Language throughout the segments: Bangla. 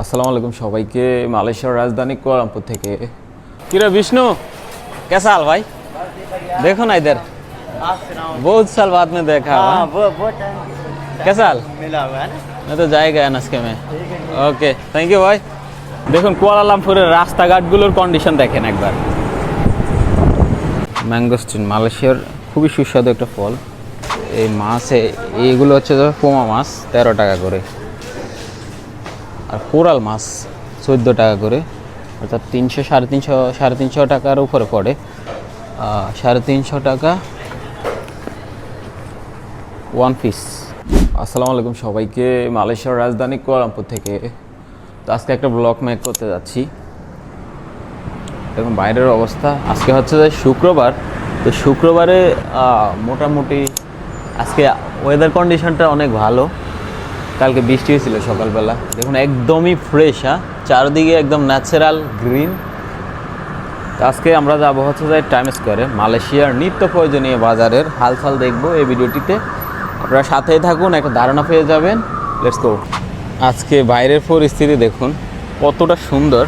আসসালামু আলাইকুম সবাইকে মালয়েশিয়ার রাজধানী কুয়ালামপুর থেকে কিরে বিষ্ণু कैसा हाल भाई देखो ना इधर बहुत साल बाद में देखा हाँ हाँ? वो वो टाइम कैसा हाल मिला हुआ है ना मैं तो जाएगा এনএসকে में ওকে থ্যাংক ইউ ভাই দেখুন কুয়ালালামপুরের রাস্তাঘাটগুলোর কন্ডিশন দেখেন একবার ম্যাঙ্গোস্টিন মালয়েশিয়ার খুবই সুস্বাদু একটা ফল এই মাছে এইগুলো হচ্ছে যে পোমা মাছ তেরো টাকা করে আর কোরাল মাছ চোদ্দ টাকা করে, অর্থাৎ তিনশো, সাড়ে তিনশো সাড়ে তিনশো টাকার উপরে পড়ে। সাড়ে তিনশো টাকা ওয়ান পিস আসসালামু আলাইকুম সবাইকে, মালয়েশিয়ার রাজধানী কুয়ালামপুর থেকে। তো আজকে একটা ব্লগ মেক করতে যাচ্ছি। দেখুন, বাইরের অবস্থা। আজকে হচ্ছে যে শুক্রবার। তো শুক্রবারে মোটামুটি আজকে ওয়েদার কন্ডিশনটা অনেক ভালো। কালকে বৃষ্টি হয়েছিল সকালবেলা। দেখুন, একদমই ফ্রেশ হ্যাঁ? চারদিকে একদম ন্যাচারাল গ্রিন আজকে আমরা যাব হচ্ছে যাই টাইম স্কোয়ারে মালয়েশিয়ার নিত্য প্রয়োজনীয় বাজারের হালচাল দেখব এই ভিডিওটিতে। আপনারা সাথেই থাকুন, একটা ধারণা পেয়ে যাবেন। লেটস গো আজকে বাইরের পরিস্থিতি দেখুন, কতটা সুন্দর।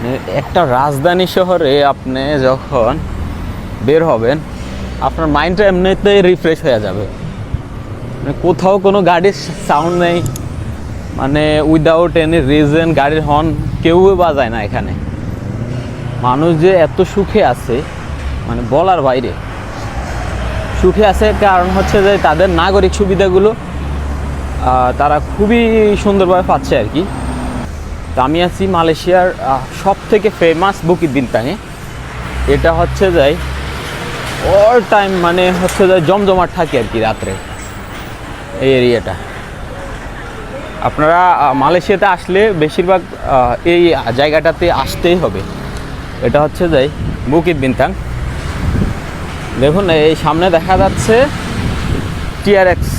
মানে একটা রাজধানী শহরে আপনি যখন বের হবেন, আপনার মাইন্ডটা এমনিতেই রিফ্রেশ হয়ে যাবে। কোথাও কোনো গাড়ির সাউন্ড নেই। মানে উইদাউট এনি রিজন গাড়ির হর্ন কেউ বাজায় না এখানে। মানুষ যে এত সুখে আছে মানে বলার বাইরে। সুখে আছে কারণ হচ্ছে যে তাদের নাগরিক সুবিধাগুলো তারা খুবই সুন্দরভাবে পাচ্ছে আর কি। তো আমি আছি মালয়েশিয়ার সব থেকে ফেমাস বুকির বিনতাঙে এটা হচ্ছে যাই অল টাইম মানে হচ্ছে যে জমজমাট থাকে আর কি রাত্রে। এই এরিয়াটা। আপনারা মালয়েশিয়াতে আসলে বেশিরভাগ এই জায়গাটাতে আসতেই হবে। এটা হচ্ছে যাই বুকিত বিনতাং দেখুন, এই সামনে দেখা যাচ্ছে TRX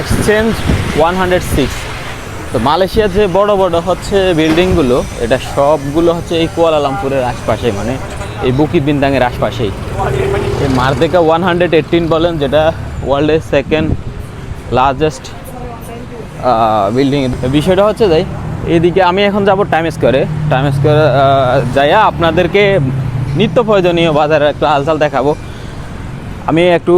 exchange one hundred six. তো মালয়েশিয়ার যে বড় বড় হচ্ছে বিল্ডিংগুলো, এটা সবগুলো হচ্ছে এই কুয়ালালামপুরের আশপাশে মানে এই বুকি বিনতাংয়ের আশপাশেই। এই মারদেকা ওয়ান হান্ড্রেড এইটিন বলেন, যেটা ওয়ার্ল্ডের সেকেন্ড লার্জেস্ট বিল্ডিং বিষয়টা হচ্ছে যাই এদিকে আমি এখন যাব টাইম স্কোয়ারে টাইম স্কোয়ারে যাইয়া আপনাদেরকে নিত্য প্রয়োজনীয় বাজারে একটু হালচাল দেখাবো। আমি একটু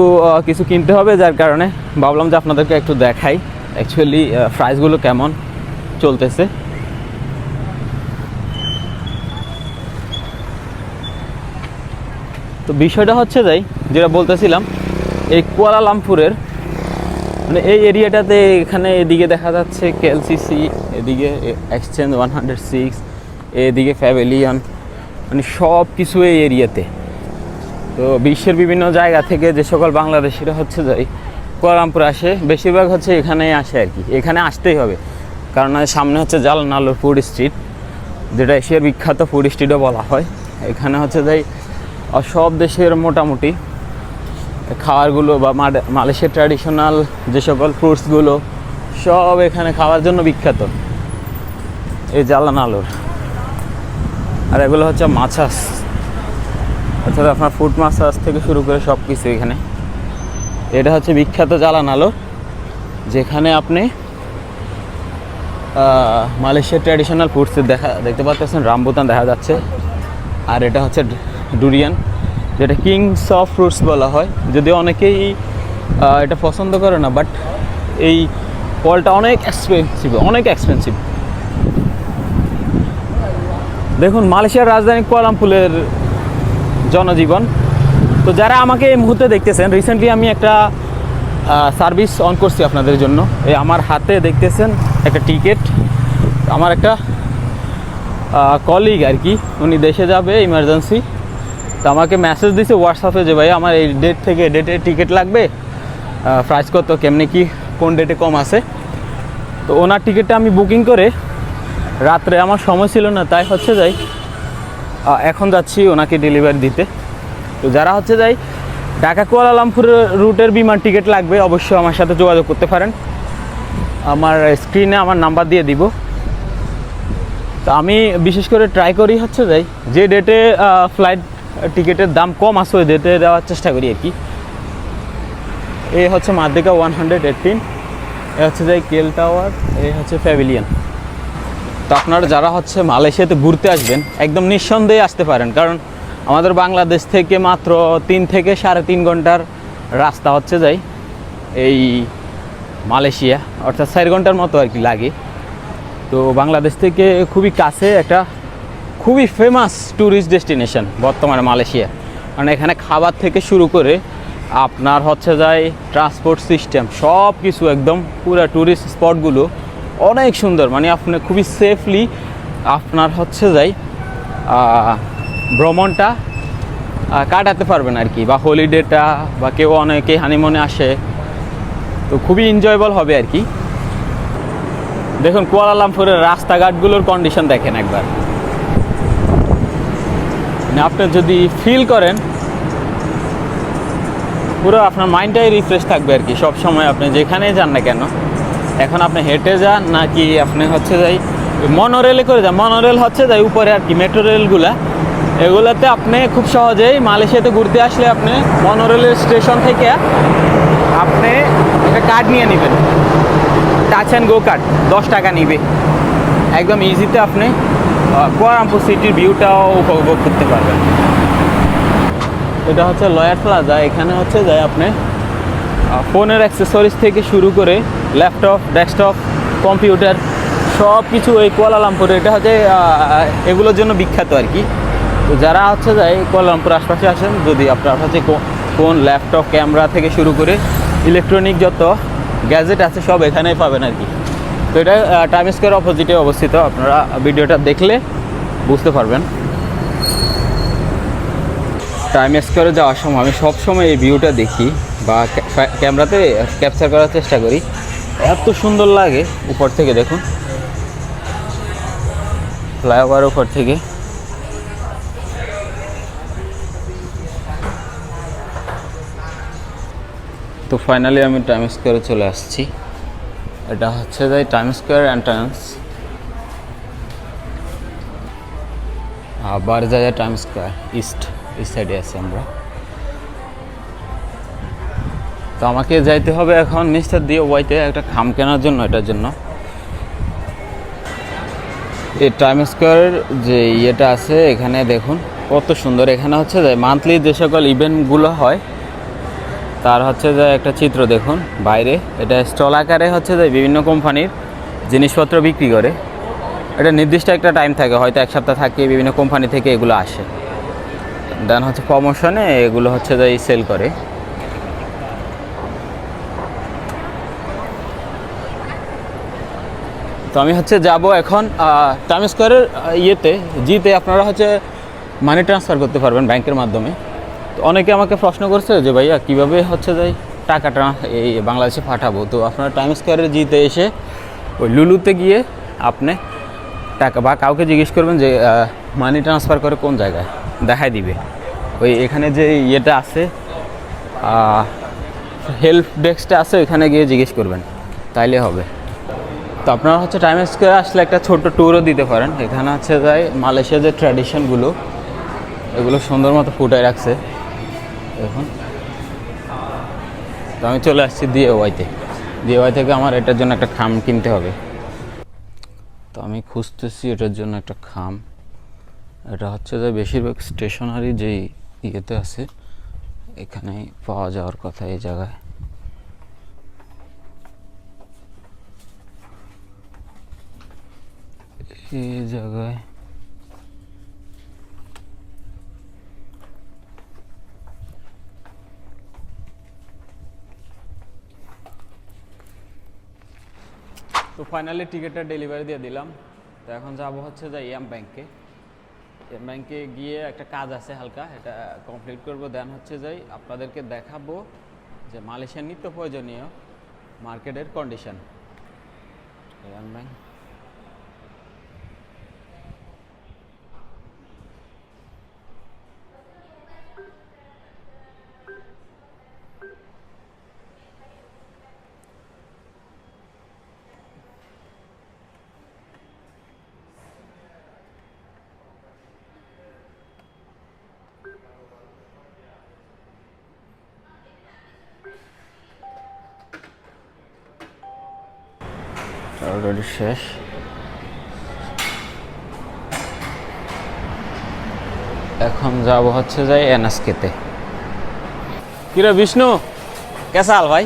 কিছু কিনতে হবে, যার কারণে ভাবলাম যে আপনাদেরকে একটু দেখাই। অ্যাকচুয়ালি প্রাইসগুলো কেমন? চলতেছে। তো বিষয়টা হচ্ছে যাই, যেটা বলতেছিলাম, এই কুয়ালালামপুরের মানে এই এরিয়াটাতে এখানে এদিকে দেখা যাচ্ছে কেএলসিসি, এদিকে এক্সচেঞ্জ ওয়ান হান্ড্রেড সিক্স, এদিকে ফ্যাভেলিয়ন মানে সব কিছু এই এরিয়াতে। তো বিশ্বের বিভিন্ন জায়গা থেকে যে সকল বাংলাদেশিরা হচ্ছে যাই কুয়ালামপুর আসে, বেশিরভাগ হচ্ছে এখানেই আসে আর কি। এখানে আসতেই হবে। কারণ সামনে হচ্ছে জালনালোর ফুড স্ট্রিট, যেটা এশিয়ার বিখ্যাত ফুড স্ট্রিটও বলা হয়। এখানে হচ্ছে যাই সব দেশের মোটামুটি খাবারগুলো বা মালয়েশিয়ার ট্র্যাডিশনাল যে সকল ফ্রুটসগুলো সব এখানে খাওয়ার জন্য বিখ্যাত। এই জ্বালান আলুর আর এগুলো হচ্ছে মাছাস। অর্থাৎ আপনার ফুড মাছাস থেকে শুরু করে সব কিছু এখানে। এটা হচ্ছে বিখ্যাত জ্বালান যেখানে আপনি মালয়েশিয়ার ট্র্যাডিশনাল ফুডসের দেখা দেখতে পাচ্ছেন রামবুতান দেখা যাচ্ছে। আর এটা হচ্ছে ডুরিয়ান যেটা কিংস অফ ফ্রুটস বলা হয়। যদিও অনেকেই এটা পছন্দ করে না বাট এই ফলটা অনেক এক্সপেন্সিভ অনেক এক্সপেন্সিভ দেখুন, মালয়েশিয়ার রাজধানী কুয়ালামপুরের জনজীবন। তো যারা আমাকে এই মুহূর্তে দেখতেছেন রিসেন্টলি আমি একটা সার্ভিস অন করছি আপনাদের জন্য। এই আমার হাতে দেখতেছেন একটা টিকিট আমার একটা কলিগ আর কি, উনি দেশে যাবে ইমার্জেন্সি তো আমাকে মেসেজ দিছে হোয়াটসঅ্যাপে যে, ভাই, আমার এই ডেট থেকে ডেটে টিকিট লাগবে। প্রাইস কত, কেমনি কি, কোন ডেটে কম আছে? তো ওনার টিকিটটা আমি বুকিং করে রাত্রে আমার সময় ছিল না, তাই হচ্ছে যাই এখন যাচ্ছি ওনাকে ডেলিভারি দিতে। তো যারা হচ্ছে যাই ঢাকা কুয়ালালামপুর রুটের বিমান টিকিট লাগবে, অবশ্যই আমার সাথে যোগাযোগ করতে পারেন। আমার স্ক্রিনে আমার নাম্বার দিয়ে দিব। তো আমি বিশেষ করে ট্রাই করি হচ্ছে যাই যে ডেটে ফ্লাইট টিকিটের দাম কম আছে, ওই ডেটে দেওয়ার চেষ্টা করি আর কি। এ হচ্ছে মাদ্রিকা ওয়ান হান্ড্রেড এইটিন এ হচ্ছে যাই কেল টাওয়ার, এ হচ্ছে প্যাভিলিয়ন তো আপনারা যারা হচ্ছে মালয়েশিয়াতে ঘুরতে আসবেন, একদম নিঃসন্দেহে আসতে পারেন, কারণ আমাদের বাংলাদেশ থেকে মাত্র তিন থেকে সাড়ে তিন ঘণ্টার রাস্তা হচ্ছে যাই এই মালয়েশিয়া, অর্থাৎ চার ঘণ্টার মতো আর কি লাগে। তো বাংলাদেশ থেকে খুবই কাছে একটা খুবই ফেমাস ট্যুরিস্ট ডেস্টিনেশন বর্তমানে মালয়েশিয়া। মানে এখানে খাবার থেকে শুরু করে আপনার হচ্ছে যায় ট্রান্সপোর্ট সিস্টেম সব কিছু একদম পুরো ট্যুরিস্ট স্পটগুলো অনেক সুন্দর। মানে আপনি খুবই সেফলি আপনার হচ্ছে যাই ভ্রমণটা কাটাতে পারবেন আর কি, বা হলিডেটা বা কেউ অনেকে হানিমনে আসে, তো খুবই এনজয়েবল হবে আর কি। দেখুন কুয়ালালামপুরের রাস্তাঘাটগুলোর কন্ডিশন দেখেন একবার। মানে আপনি যদি ফিল করেন, পুরো আপনার মাইন্ডটাই রিফ্রেশ থাকবে আর কি সব সময় আপনি যেখানেই যান না কেন, এখন আপনি হেঁটে যান, নাকি আপনি হচ্ছে যাই মনোরেলে করে যান মনোরেল হচ্ছে যাই উপরে আর কি মেট্রো রেলগুলা এগুলাতে আপনি খুব সহজেই মালয়েশিয়াতে ঘুরতে আসলে আপনি মনোরেলের স্টেশন থেকে আপনি একটা কার্ড নিয়ে নেবেন। টাচ অ্যান্ড গো কার্ড দশ টাকা নিবে। একদম ইজিতে আপনি কোয়ারামপুর সিটির ভিউটাও উপভোগ করতে পারবেন। এটা হচ্ছে লয়ার প্লাজা, এখানে হচ্ছে যায় আপনি ফোনের অ্যাক্সেসরিজ থেকে শুরু করে ল্যাপটপ ডেস্কটপ কম্পিউটার সব কিছু এই কুয়ালালামপুরে। এটা হচ্ছে এগুলোর জন্য বিখ্যাত আর কি। তো যারা হচ্ছে যায় কুয়ালালামপুর আশপাশে আসেন যদি আপনার হচ্ছে কোন ল্যাপটপ, ক্যামেরা থেকে শুরু করে ইলেকট্রনিক যত গ্যাজেট আছে সব এখানেই পাবেন আর কি। তো এটা টাইম স্কোয়ার অপোজিটে অবস্থিত, আপনারা ভিডিওটা দেখলে বুঝতে পারবেন। টাইম স্কোয়ারে যাওয়ার সময় আমি সব সময় এই ভিউটা দেখি বা ক্যামেরাতে ক্যাপচার করার চেষ্টা করি। এত সুন্দর লাগে উপর থেকে দেখুন। ফ্লাইওভার উপর থেকে। তো ফাইনালি আমি টাইম স্কোয়ারে চলে আসছি। এটা হচ্ছে যে টাইম স্কোয়ার এন্ট্রান্স আবার যায় টাইম স্কোয়ার ইস্ট ইস্ট সাইডে আছি আমরা। তো আমাকে যাইতে হবে এখন মিস্টার দিয়ে ওয়াইতে একটা খাম কেনার জন্য এটার জন্য। এই টাইম স্কোয়ার যে ইয়েটা আছে, এখানে দেখুন, কত সুন্দর। এখানে হচ্ছে যে মান্থলি যে সকল ইভেন্টগুলো হয় তার হচ্ছে যে একটা চিত্র দেখুন, বাইরে। এটা স্টল আকারে হচ্ছে যে বিভিন্ন কোম্পানির জিনিসপত্র বিক্রি করে। এটা নির্দিষ্ট একটা টাইম থাকে, হয়তো এক সপ্তাহ থাকে, বিভিন্ন কোম্পানি থেকে এগুলো আসে। দেন হচ্ছে প্রমোশনে এগুলো হচ্ছে যে সেল করে। তো আমি হচ্ছে যাব এখন টাইম স্কোয়ারের ইয়েতে। জিতে আপনারা হচ্ছে মানি ট্রান্সফার করতে পারবেন ব্যাংকের মাধ্যমে। তো অনেকে আমাকে প্রশ্ন করছে যে, ভাইয়া, কীভাবে হচ্ছে যাই টাকাটা এই বাংলাদেশে পাঠাবো? তো আপনারা টাইম স্কোয়ারের জিতে এসে ওই লুলুতে গিয়ে আপনি টাকা বা কাউকে জিজ্ঞেস করবেন যে মানি ট্রান্সফার করে কোন জায়গায়? দেখাই দিবে। ওই এখানে যে ইয়েটা আছে হেল্প ডেস্কটা আছে, ওইখানে গিয়ে জিজ্ঞেস করবেন। তাইলে হবে। তো আপনারা হচ্ছে টাইম স্কোয়ারে আসলে একটা ছোট্ট ট্যুরও দিতে পারেন। এখানে হচ্ছে যাই মালয়েশিয়ার যে ট্র্যাডিশনগুলো এগুলো সুন্দর মতো ফুটায় রাখছে। দেখুন তো আমি চলে আসছি দিয়ে ওয়াইতে দিয়ে ওয়াই থেকে আমার এটার জন্য একটা খাম কিনতে হবে। তো আমি খুঁজতেছি এটার জন্য একটা খাম। এটা হচ্ছে যে বেশিরভাগ স্টেশনারি যেই ইয়েতে আছে, এখানেই পাওয়া যাওয়ার কথা এই জায়গায়। এই জায়গায় তো ফাইনালি টিকিটটা ডেলিভারি দিয়ে দিলাম। তো এখন যাব হচ্ছে যে ইয়াম ব্যাংকে এম ব্যাংকে গিয়ে একটা কাজ আছে হালকা, এটা কমপ্লিট করব। দেন হচ্ছে যাই আপনাদেরকে দেখাবো যে মালয়েশিয়ার নিত্য প্রয়োজনীয় মার্কেটের কন্ডিশন ইয়াম ব্যাংক already শেষ। এখন যাব হচ্ছে যাই এনএসকেতে। কিরে বিষ্ণু? কেসা হাল ভাই?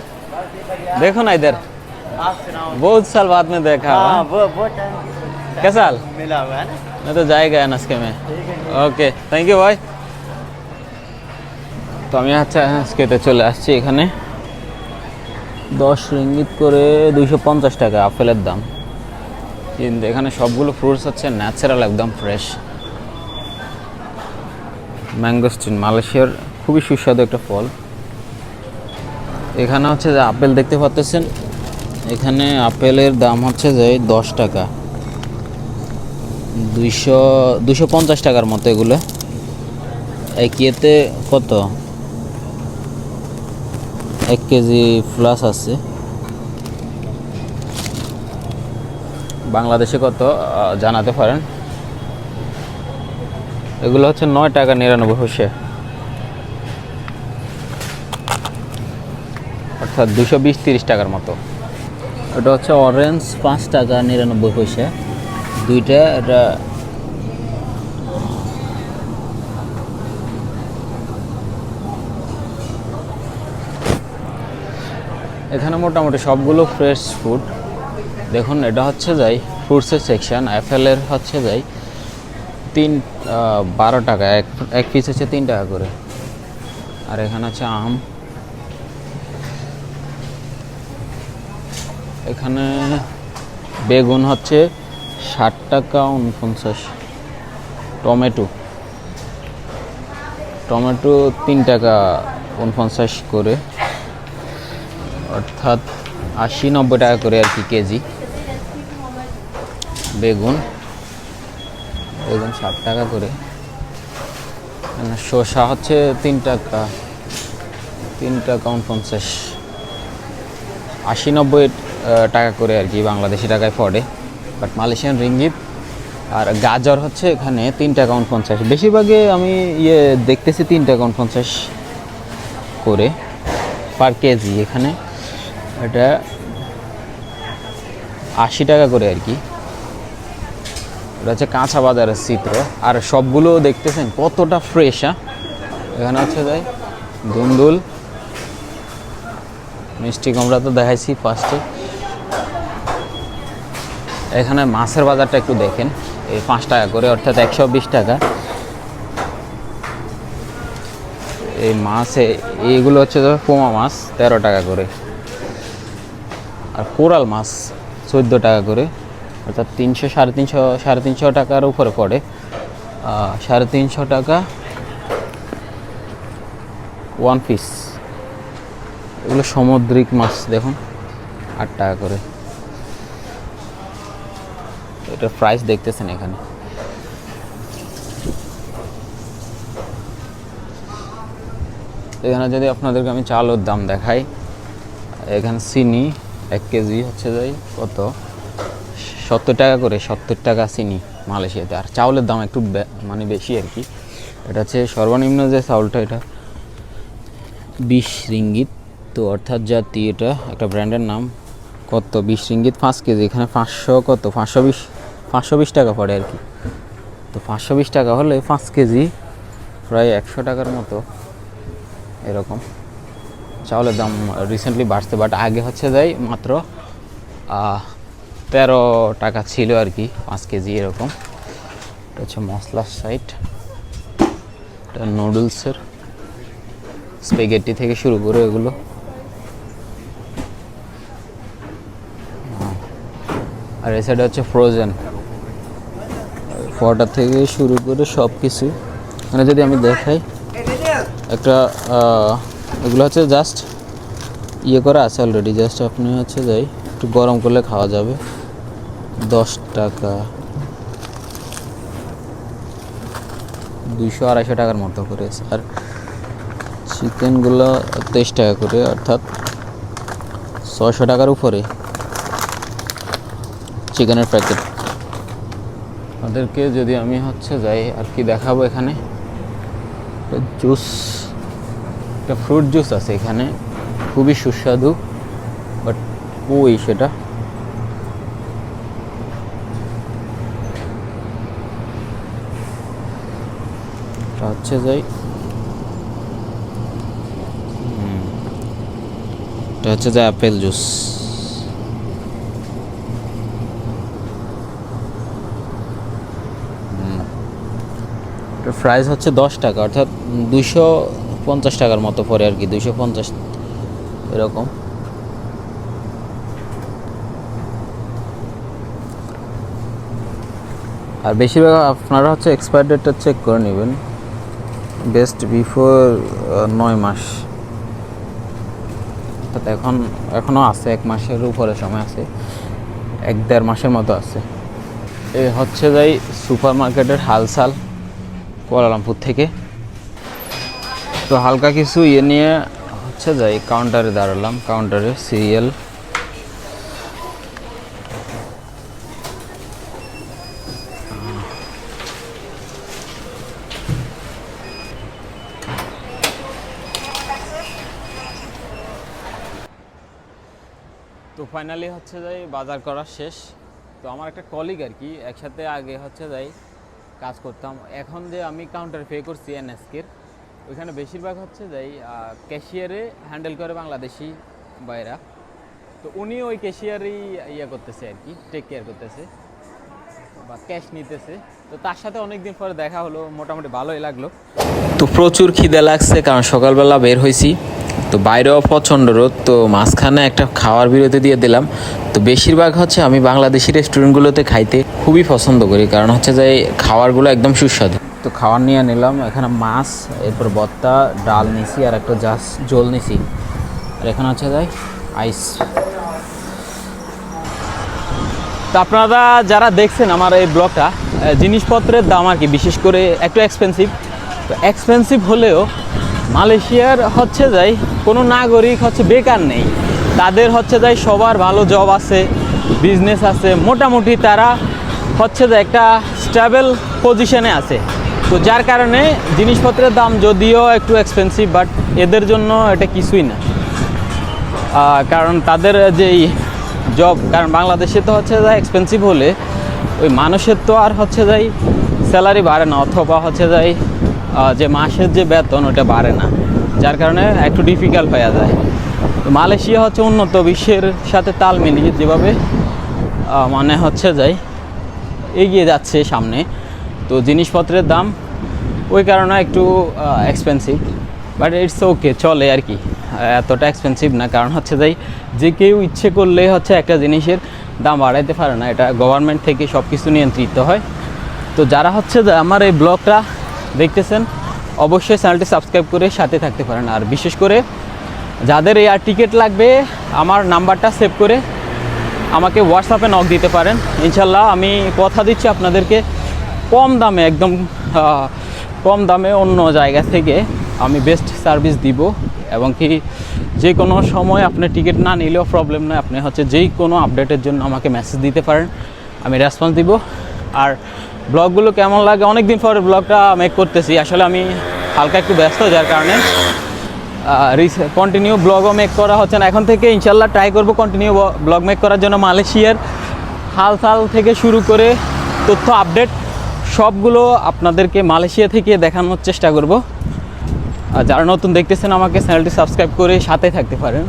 দেখো না ইদার বহুত সাল बाद में देखा हाँ, वो, वो कैसा हाल मिला हुआ है ना तो जाएगा में ওকে থ্যাংক ইউ ভাই। তো আমি আচ্ছা আজকে চলে আসছি এখানে। দশ রিঙ্গিত করে দুইশো পঞ্চাশ টাকা আপেলের দাম। কিন্তু এখানে সবগুলো ফ্রুটস হচ্ছে ন্যাচারাল একদম ফ্রেশ ম্যাঙ্গোস্টিন মালয়েশিয়ার খুবই সুস্বাদু একটা ফল। এখানে হচ্ছে যে আপেল দেখতে পাচ্ছেন এখানে আপেলের দাম হচ্ছে যে দশ টাকা। দুইশো দুশো পঞ্চাশ টাকার মতো এগুলো। এক ইয়েতে কত? এক কেজি প্লাস আছে। বাংলাদেশে কত জানাতে পারেন? এগুলো হচ্ছে নয় টাকা নিরানব্বই পয়সা। অর্থাৎ দুশো বিশ তিরিশ টাকার মতো। এটা হচ্ছে অরেঞ্জ পাঁচ টাকা নিরানব্বই পয়সা। দুইটা এটা এখানে মোটামুটি সবগুলো ফ্রেশ ফুড দেখুন, এটা হচ্ছে যাই ফ্রুটসের সেকশন অ্যাপেলের হচ্ছে যাই, তিন বারো টাকা, এক এক পিস হচ্ছে তিন টাকা করে। আর এখানে আছে আম। এখানে বেগুন হচ্ছে ষাট টাকা উনপঞ্চাশ টমেটো। টমেটো তিন টাকা উনপঞ্চাশ করে। অর্থাৎ আশি নব্বই টাকা করে আর কি কেজি। বেগুন বেগুন ষাট টাকা করে। এখানে শসা হচ্ছে তিন টাকা তিন টাকা উনপঞ্চাশ আশি নব্বই টাকা করে আর কি বাংলাদেশি টাকায় পড়ে। বাট মালয়েশিয়ান রিঙ্গিত আর গাজর হচ্ছে এখানে তিন টাকা উনপঞ্চাশ বেশিরভাগে আমি ইয়ে দেখতেছি তিন টাকা উনপঞ্চাশ করে পার কেজি এখানে। এটা আশি টাকা করে আর কি। এটা হচ্ছে কাঁচা বাজারের চিত্র। আর সবগুলো দেখতেছেন কতটা ফ্রেশ হ্যাঁ? এখানে হচ্ছে যাই দুন্দুল মিষ্টি কুমড়া তো দেখাইছি ফার্স্টে এখানে মাছের বাজারটা একটু দেখেন। এই পাঁচ টাকা করে, অর্থাৎ একশো বিশ টাকা। এই মাছে এইগুলো হচ্ছে পোমা মাছ, তেরো টাকা করে। আর কোরাল মাছ চোদ্দ টাকা করে, অর্থাৎ তিনশো, সাড়ে তিনশো সাড়ে তিনশো টাকার উপরে পড়ে। সাড়ে তিনশো টাকা ওয়ান পিস এগুলো সামুদ্রিক মাছ, দেখুন, আট টাকা করে। এটা প্রাইস দেখতেছেন এখানে। এখানে যদি আপনাদেরকে আমি চালের দাম দেখাই, এখানে চিনি এক কেজি হচ্ছে যাই কত? সত্তর টাকা করে, সত্তর টাকা চিনি মালয়েশিয়াতে। আর চাউলের দাম একটু মানে বেশি আর কি। এটা হচ্ছে সর্বনিম্ন যে চাউলটা, এটা বিশ রিঙ্গিত। তো অর্থাৎ জাতি এটা, একটা ব্র্যান্ডের নাম কত? বিশ রিঙ্গিত, পাঁচ কেজি। এখানে পাঁচশো কত? পাঁচশো বিশ পাঁচশো বিশ টাকা পড়ে আর কি। তো পাঁচশো বিশ টাকা হলে পাঁচ কেজি প্রায় একশো টাকার মতো, এরকম। চাউলের দাম রিসেন্টলি বাড়ছে বাট আগে হচ্ছে যাই মাত্র তেরো টাকা ছিল আর কি, পাঁচ কেজি এরকম। এটা হচ্ছে মশলার সাইট এটা নুডলসের স্পেগেটি থেকে শুরু করে এগুলো। আর এই সাইডে হচ্ছে ফ্রোজেন ফটা থেকে শুরু করে সব কিছু মানে যদি আমি দেখাই, একটা এগুলো হচ্ছে জাস্ট ইয়ে করা আছে অলরেডি জাস্ট আপনি হচ্ছে যাই একটু গরম করলে খাওয়া যাবে। দশ টাকা। দুইশো আড়াইশো টাকার মতো করে। আর চিকেনগুলো তেইশ টাকা করে, অর্থাৎ ছয়শো টাকার উপরে চিকেনের প্যাকেট। ওদেরকে যদি আমি হচ্ছে যাই আর কি দেখাবো এখানে জুস একটা ফ্রুট জুস আছে এখানে, খুবই সুস্বাদু বাট ওই সেটা। হচ্ছে যাই এটা হচ্ছে যে আপেল জুস প্রাইস হচ্ছে দশ টাকা, অর্থাৎ দুশো পঞ্চাশ টাকার মতো পড়ে আর কি দুশো পঞ্চাশ, এরকম। আর বেশিরভাগ আপনারা হচ্ছে এক্সপায়ার ডেটটা চেক করে নেবেন। বেস্ট বিফোর নয় মাস। অর্থাৎ এখন এখনও আছে, এক মাসের উপরে সময় আছে। এক দেড় মাসের মতো আছে। এ হচ্ছে যাই সুপার মার্কেটের হালসাল, কুয়ালালামপুর থেকে। তো হালকা কিছু ইয়ে নিয়ে হচ্ছে যাই কাউন্টারে দাঁড়ালাম কাউন্টারে সিরিয়াল তো ফাইনালি হচ্ছে যাই বাজার করা শেষ। তো আমার একটা কলিগ আর কি, একসাথে আগে হচ্ছে যাই কাজ করতাম। এখন যে আমি কাউন্টার পে করছি এনএসকের ওইখানে বেশিরভাগ হচ্ছে যাই ক্যাশিয়ারে হ্যান্ডেল করে বাংলাদেশি বাইরা তো উনি ওই ক্যাশিয়ারই ইয়ে করতেছে আর কি টেক কেয়ার করতেছে বা ক্যাশ নিতেছে। তো তার সাথে অনেকদিন পরে দেখা হলো, মোটামুটি ভালোই লাগল। তো প্রচুর খিদে লাগছে কারণ সকালবেলা বের হয়েছি। তো বাইরেও প্রচণ্ড রোদ, তো মাঝখানে একটা খাওয়ার বিরতি দিয়ে দিলাম। তো বেশিরভাগ হচ্ছে আমি বাংলাদেশি রেস্টুরেন্টগুলোতে খাইতে খুবই পছন্দ করি, কারণ হচ্ছে যে খাবারগুলো একদম সুস্বাদু। তো খাবার নিয়ে নিলাম। এখানে মাছ, এরপর বত্তা ডাল নিছি, আর একটা জাস জল নিছি। আর এখানে হচ্ছে যাই আইস তো আপনারা যারা দেখছেন আমার এই ব্লগটা জিনিসপত্রের দাম আর কি বিশেষ করে একটু এক্সপেন্সিভ তো এক্সপেন্সিভ হলেও মালয়েশিয়ার হচ্ছে যাই, কোনো নাগরিক হচ্ছে বেকার নেই। তাদের হচ্ছে যাই সবার ভালো জব আছে বিজনেস আছে, মোটামুটি তারা হচ্ছে যে একটা স্টেবল পজিশনে আছে। তো যার কারণে জিনিসপত্রের দাম যদিও একটু এক্সপেন্সিভ বাট এদের জন্য এটা কিছুই না। কারণ তাদের যেই জব কারণ বাংলাদেশে তো হচ্ছে যাই এক্সপেন্সিভ হলে ওই মানুষের তো আর হচ্ছে যাই স্যালারি বাড়ে না, অথবা হচ্ছে যাই যে মাসের যে বেতন ওটা বাড়ে না। যার কারণে একটু ডিফিকাল্ট হয়ে যায়। তো মালয়েশিয়া হচ্ছে উন্নত, বিশ্বের সাথে তাল মিলিয়ে যেভাবে মানে হচ্ছে যাই এগিয়ে যাচ্ছে সামনে। তো জিনিসপত্রের দাম ওই কারণে একটু এক্সপেন্সিভ বাট ইটস ওকে চলে আর কি। এতটা এক্সপেন্সিভ না, কারণ হচ্ছে যাই যে কেউ ইচ্ছে করলে হচ্ছে একটা জিনিসের দাম বাড়াইতে পারে না, এটা গভর্নমেন্ট থেকে সব কিছু নিয়ন্ত্রিত হয়। তো যারা হচ্ছে আমার এই ব্লগটা দেখতেছেন, অবশ্যই চ্যানেলটি সাবস্ক্রাইব করে সাথে থাকতে পারেন। আর বিশেষ করে যাদের এয়ার টিকিট লাগবে, আমার নাম্বারটা সেভ করে আমাকে হোয়াটসঅ্যাপে নক দিতে পারেন। ইনশাল্লাহ আমি কথা দিচ্ছি আপনাদেরকে। কম দামে, একদম কম দামে অন্য জায়গা থেকে আমি বেস্ট সার্ভিস দিব। এবং কি যে কোনো সময় আপনি টিকিট না নিলেও প্রবলেম নয়, আপনি হচ্ছে যেই কোনো আপডেটের জন্য আমাকে মেসেজ দিতে পারেন, আমি রেসপন্স দিব। আর ব্লগগুলো কেমন লাগে? অনেক দিন পরে ব্লগটা মেক করতেছি। আসলে আমি হালকা একটু ব্যস্ত, যার কারণে কন্টিনিউ ব্লগও মেক করা হচ্ছে না। এখন থেকে ইনশাল্লাহ ট্রাই করব কন্টিনিউ ব্লগ মেক করার জন্য মালয়েশিয়ার হাল থেকে শুরু করে তথ্য আপডেট সবগুলো আপনাদেরকে মালয়েশিয়া থেকে দেখানোর চেষ্টা করব। যারা নতুন দেখতেছেন আমাকে চ্যানেলটি সাবস্ক্রাইব করে সাথে থাকতে পারেন।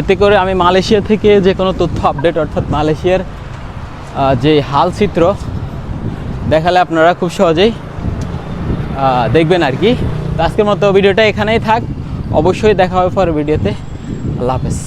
এতে করে আমি মালয়েশিয়া থেকে যে কোনো তথ্য আপডেট, অর্থাৎ মালয়েশিয়ার যে হাল চিত্র, দেখালে আপনারা খুব সহজেই দেখবেন আর কি। আজকের মতো ভিডিওটা এখানেই থাক। অবশ্যই দেখা হবে পরের ভিডিওতে। আল্লাহ হাফেজ।